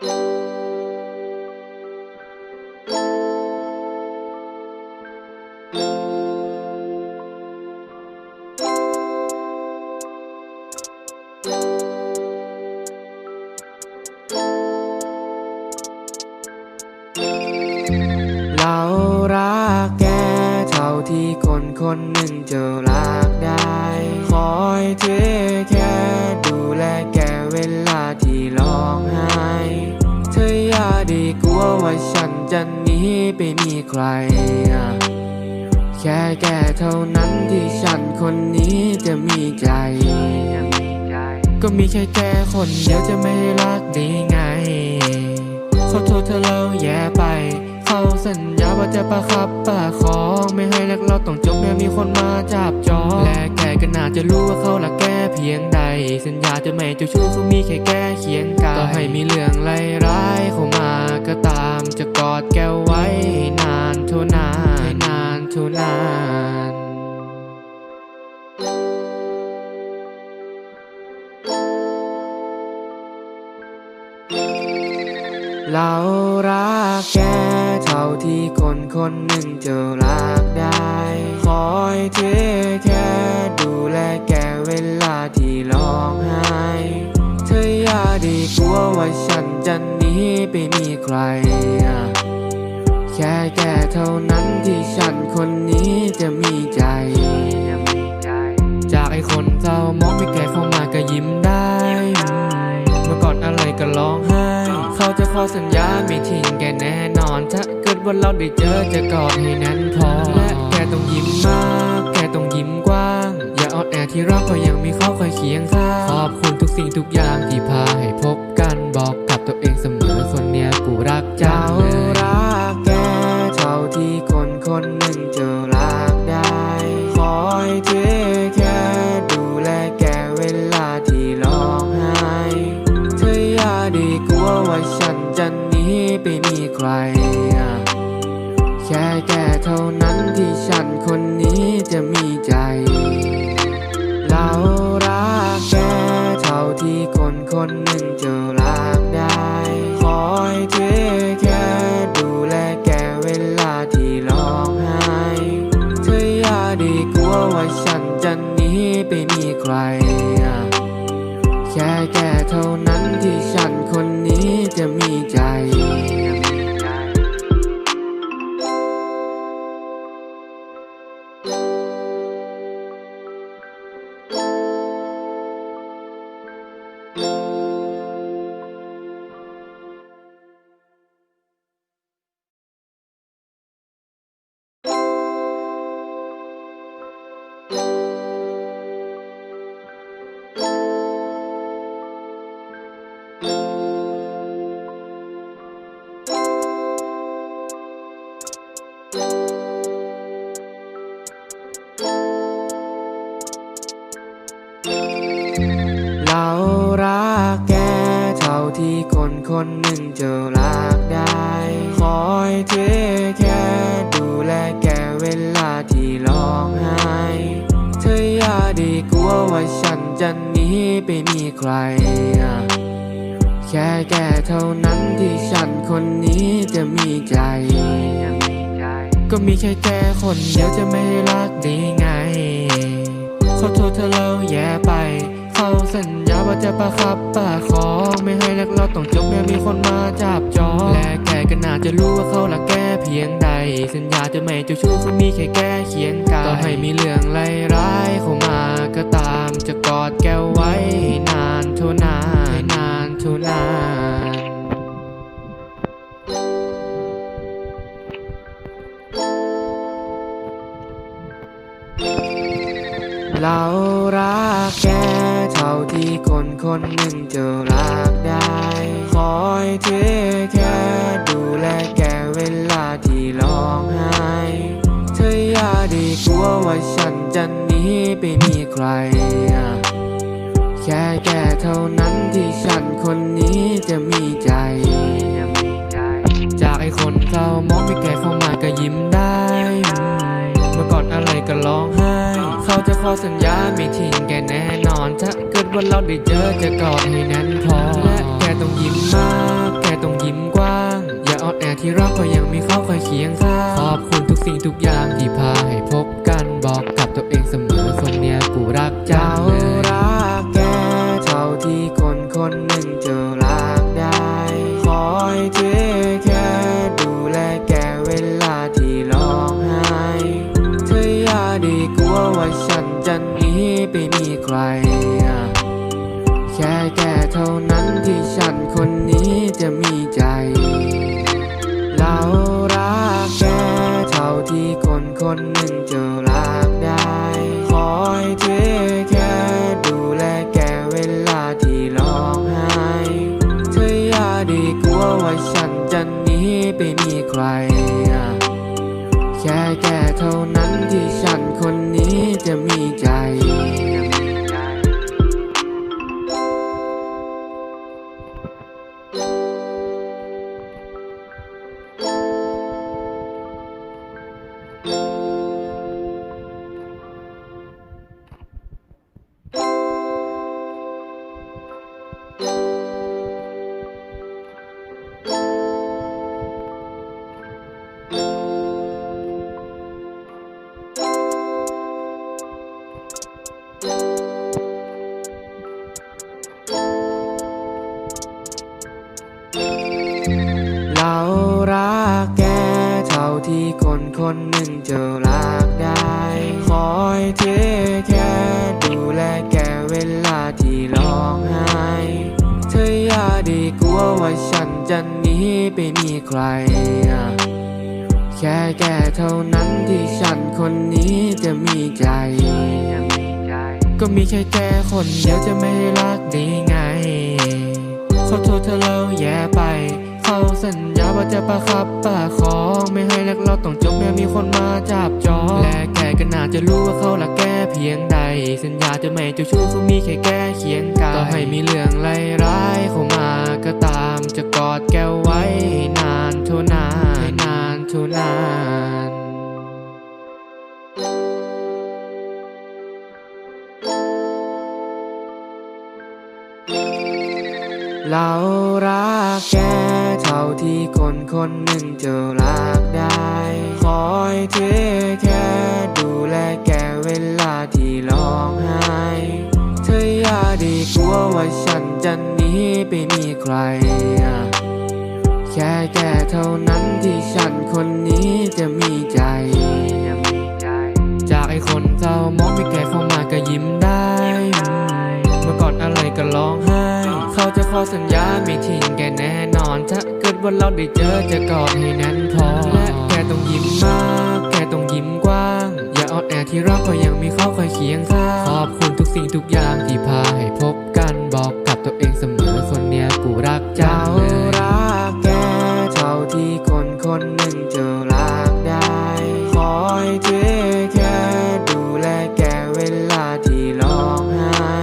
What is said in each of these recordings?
เรารักแกเท่าที่คนคนหนึ่งจะรักได้ คอยเท ว่าฉันจะหนีไปมีใคร แค่แกเท่านั้นที่ฉันคนนี้จะมีใจ ก็มีแค่แกคนเดียวจะไม่รักได้ไงขอโทษเธอเราแย่ไป เขาสัญญาว่าจะประคับประคอง ไม่ให้รักเราต้องจบแม้มีคนมาจับจองและ กก็น่าจะรู้ว่าเขารักแกเพียงใด สัญญาจะไม่เจ้าชู้เขามีแค่แกเคียงกายต่อให้มีเรื่องไร้ายเข้ามาก็ตามจะกอดแกไว้นานเท่านานให้นานเท่านานเรารักแกเท่าที่คนคนหนึ่งจะรักได้ คอยเท แค่ดูแลแกเวลาที่ร้องไห้ เธออย่าได้กลัวว่าฉันจะหนีไปมีใคร แค่แกเท่านั้นที่ฉันคนนี้จะมีใจ จากไอ้คนเศร้ามองไม่แกเข้ามาก็ยิ้มได้ เมื่อก่อนอะไรก็ร้องไห้ เขาจะขอสัญญาไม่ทิ้งแกแน่นอน ถ้าเกิดว่าเราได้เจอจะกอดให้แน่นพอและแกต้องยิ้มมาก แอนแอที่รักก็ยังมีเขาคอยเคียงข้างขอบคุณทุกสิ่งทุกอย่างที่พาให้พบกันบอกกับตัวเองเสมอคนเนี้ยกูรักจังเลยรักแกเท่าที่คนคนหนึ่งจะ ใคร คนหนึ่งจะรักได้ คอยเทแค่ดูแลแกเวลาที่ร้องไห้เธออย่าได้กลัวว่าฉันจะหนีไปมีใคร แค่แกเท่านั้นที่ฉันคนนี้จะมีใจ ก็มีแค่แกคนเดียวจะไม่รักได้ไง ขอโทษเธอเราแย่ไป เขาสัญญา จะประคับประคองไม่ให้นักเราต้องจบแม้มีคนมาจับจองและแกก็น่าจะรู้ว่าเขารักแกเพียงใด สัญญาจะไม่เจ้าชู้เขามีแค่แกเขียนกายต่อให้มีเรื่องไร้ายเข้ามาก็ตามจะกอด คนคนหนึ่งจะรักได้ คอยเทแค่ดูแลแกเวลาที่ร้องไห้ เธออย่าได้กลัวว่าฉันจะหนีไปมีใคร แค่แกเท่านั้นที่ฉันคนนี้จะมีใจ จากไอคนเศร้ามองไม่แกเข้ามาก็ยิ้มได้ เมื่อก่อนอะไรก็ร้องไห้ เขาจะขอสัญญาไม่ทิ้งแกแน่นอนถ้าเกิดว่าเราได้เจอจะกอดให้แน่นพอและแกต้องยิ้มมาก แกต้องยิ้มกว้าง อย่าอ่อนแอที่รักก็ยังมีเขาคอยเคียงข้างขอบคุณทุกสิ่งทุกอย่างที่พาให้พบกันบอกกับตัวเองเสมอคนเนี้ยกูรักจังเลยรักแกเท่าที่คนคนหนึ่งจะรักได้คอยเทแค่ดูแลแกเวลาที่ร้องไห้เธออย่าได้กลัวว่าฉันจะหนีไปมีใคร ท่านั้นที่ฉันคนนี้จะมีใจ เรารักแกเท่าที่คนคนหนึ่งจะรักได้ คอยเทแค่ดูแลแกเวลาที่ร้องไห้เธออย่าด้กลัวว่าฉันจะหนีไปมีใคร แค่แกเท่านั้นที่ฉันคนนี้จะมีใจ นหนึ่งจะรักได้ คอยเทแค่ดูแลแกเวลาที่ร้องไห้เธออย่าได้กลัวว่าฉันจะหนีไปมีใคร แค่แกเท่านั้นที่ฉันคนนี้จะมีใจ ก็มีแค่แกคนเดียวจะไม่รักได้ไงขอโทษเธอเราแย่ไป เขาสัญญาว่าจะประคับประคองไม่ให้รักเราต้องจบแม้มีคนมาจับจองและแกก็น่าจะรู้ว่าเขารักแกเพียงใด สัญญาจะไม่เจ้าชู้เขามีแค่แกเคียงกายต่อให้มีเรื่องไร้ายเข้ามาก็ตามจะกอดแกไว้นานเท่านานนานเท่านานเรา รักแกเท่าที่คนคนหนึ่งจะรักได้ คอยเทแค่ดูแลแกเวลาที่ร้องไห้เธออย่าได้กลัวว่าฉันจะหนีไปมีใคร แค่แกเท่านั้นที่ฉันคนนี้จะมี เกิดว่าเราได้เจอจะกอดให้แน่นพอและแกต้องยิ้มมาก แกต้องยิ้มกว้าง อย่าอ่อนแอที่รักก็ยังมีเขาคอยเคียงข้างขอบคุณทุกสิ่งทุกอย่างที่พาให้พบกันบอกกับตัวเองเสมอคนเนี้ยกูรักจัเรางเลยรักแกเท่าที่คนคนหนึ่งจะรักได้คอยเทแค่ดูแลแกเวลาที่ร้องไห้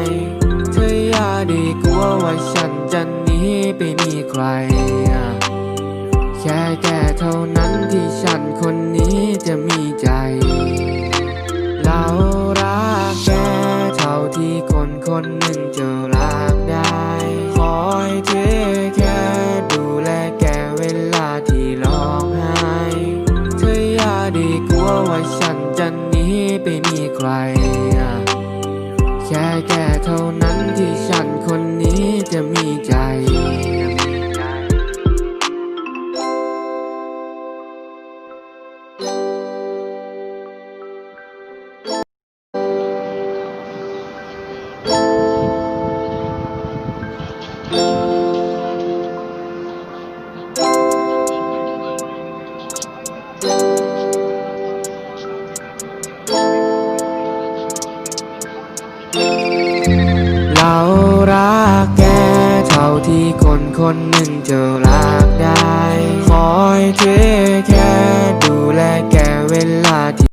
เธออย่าได้กลัวว่าฉันจะหนีไปมีใครแค่แก เท่านั้นที่ฉัน เร